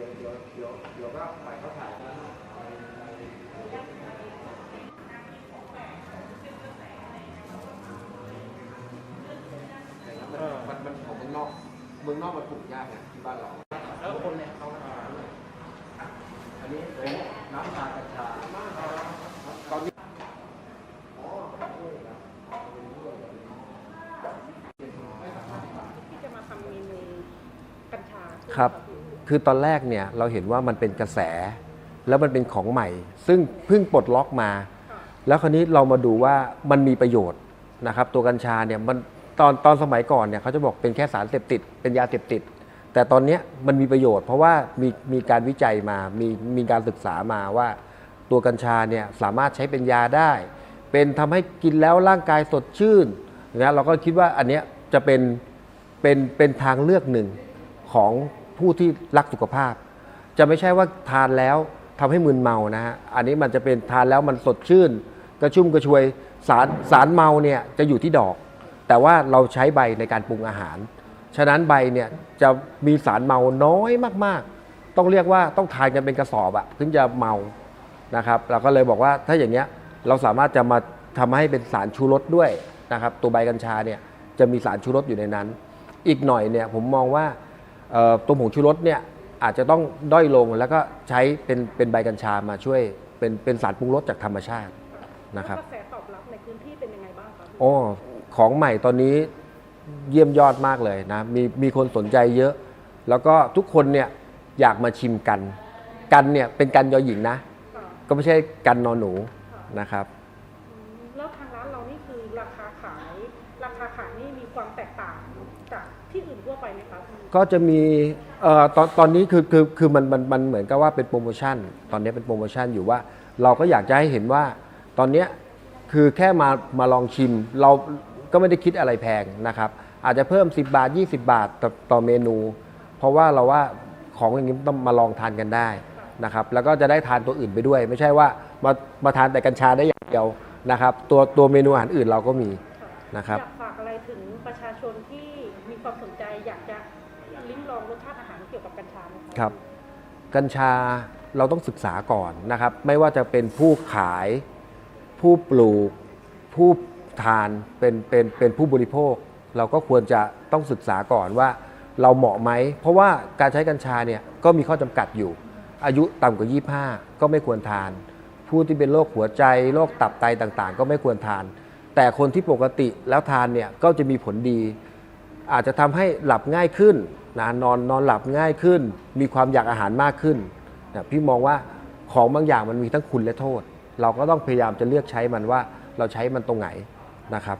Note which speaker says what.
Speaker 1: ดี๋ยวเดี๋ยวเดี๋ยวเดี๋ยวก็ปล่อยเขาถ่ายกันมันมันของเมืองนอก เมืองนอกมันปลูกยากไงที่บ้านเรา
Speaker 2: แล้วคนเนี่ยเขา
Speaker 1: อันนี้เป็นน้ำชากัญชาตอนนี้
Speaker 3: ที่จะมาทำเมนูกัญชา
Speaker 4: ครับ คือตอนแรกเนี่ยเราเห็นว่ามันเป็นกระแส แล้วมันเป็นของใหม่ ซึ่งเพิ่งปลดล็อกมา แล้วคราวนี้เรามาดูว่ามันมีประโยชน์นะครับ ตัวกัญชาเนี่ยมันตอนตอนสมัยก่อนเนี่ยเขาจะบอกเป็นแค่สารเสพติด เป็นยาเสพติด แต่ตอนเนี้ยมันมีประโยชน์ เพราะว่ามีมีการวิจัยมา มีมีการศึกษามาว่า ตัวกัญชาเนี่ยสามารถใช้เป็นยาได้ เป็นทำให้กินแล้วร่างกายสดชื่นนะเราก็คิดว่าอันเนี้ยจะเป็นเป็นเป็นทางเลือกหนึ่งของ ผู้ที่รักสุขภาพ จะไม่ใช่ว่าทานแล้วทำให้มึนเมานะฮะอันนี้มันจะเป็นทานแล้วมันสดชื่น กระชุ่มกระชวยสารสารเมาเนี่ยจะอยู่ที่ดอก แต่ว่าเราใช้ใบในการปรุงอาหาร ฉะนั้นใบเนี่ยจะมีสารเมาน้อยมากๆ ต้องเรียกว่าต้องทานกันเป็นกระสอบอะถึงจะเมานะครับเราก็เลยบอกว่าถ้าอย่างเงี้ยเราสามารถจะมาทำให้เป็นสารชูรสด้วยนะครับตัวใบกัญชาเนี่ยจะมีสารชูรสอยู่ในนั้น อีกหน่อยเนี่ยผมมองว่า ตัวผงชูรสเนี่ยอาจจะต้องด้อยลงแล้วก็ใช้เป็นเป็นใบกัญชามาช่วยเป็นเป็นสารปรุงรสจากธรรมชาตินะครับ
Speaker 3: แล้วกระแสตอบรับในพื้นที่เป็นยังไงบ้างคะ
Speaker 4: โอ้ของใหม่ตอนนี้เยี่ยมยอดมากเลยนะมีมีคนสนใจเยอะ แล้วก็ทุกคนเนี่ยอยากมาชิมกัน กันเนี่ยเป็นกันยอหญิงนะ
Speaker 3: ค่ะ
Speaker 4: ก็ไม่ใช่กันนอนหนูนะครับ
Speaker 3: อืมแล้วทางร้านเรานี่คือราคาขาย ราคาขายนี่มีความแตกต่างจากที่อื่นทั่วไปไหมคะพี่
Speaker 4: ก็จะมีเอ่อตอนตอนนี้คือคือคือมันมันมันเหมือนกับว่าเป็นโปรโมชั่น ตอนนี้เป็นโปรโมชั่นอยู่ว่า เราก็อยากจะให้เห็นว่าตอนเนี้ยคือแค่มามาลองชิม เราก็ไม่ได้คิดอะไรแพงนะครับ อาจจะเพิ่ม 10 บาท 20 บาทต่อต่อเมนูเพราะว่าเราว่าของอย่างนี้ต้องมาลองทานกันได้นะครับ แล้วก็จะได้ทานตัวอื่นไปด้วย ไม่ใช่ว่ามามาทานแต่กัญชาได้อย่างเดียว นะครับตัวตัวเมนูอาหารอื่นเราก็มีนะครับ
Speaker 3: อยากฝากอะไรถึงประชาชนที่มีความสนใจอยากจะลิ้มลองรสชาติอาหารเกี่ยวกับกัญชาไหมะ
Speaker 4: ครับ กัญชาเราต้องศึกษาก่อนนะครับ ไม่ว่าจะเป็นผู้ขาย ผู้ปลูก ผู้ทานเป็นเป็นเป็นผู้บริโภค เราก็ควรจะต้องศึกษาก่อนว่าเราเหมาะไหม เพราะว่าการใช้กัญชาเนี่ยก็มีข้อจำกัดอยู่ อายุต่ำกว่า 25 ก็ไม่ควรทาน ผู้ที่เป็นโรคหัวใจโรคตับไตต่างๆ ก็ไม่ควรทาน แต่คนที่ปกติแล้วทานเนี่ยก็จะมีผลดี อาจจะทำให้หลับง่ายขึ้นนะนอนนอนหลับง่ายขึ้น มีความอยากอาหารมากขึ้นนะพี่มองว่าของบางอย่างมันมีทั้งคุณและโทษ เราก็ต้องพยายามจะเลือกใช้มันว่าเราใช้มันตรงไหนนะครับ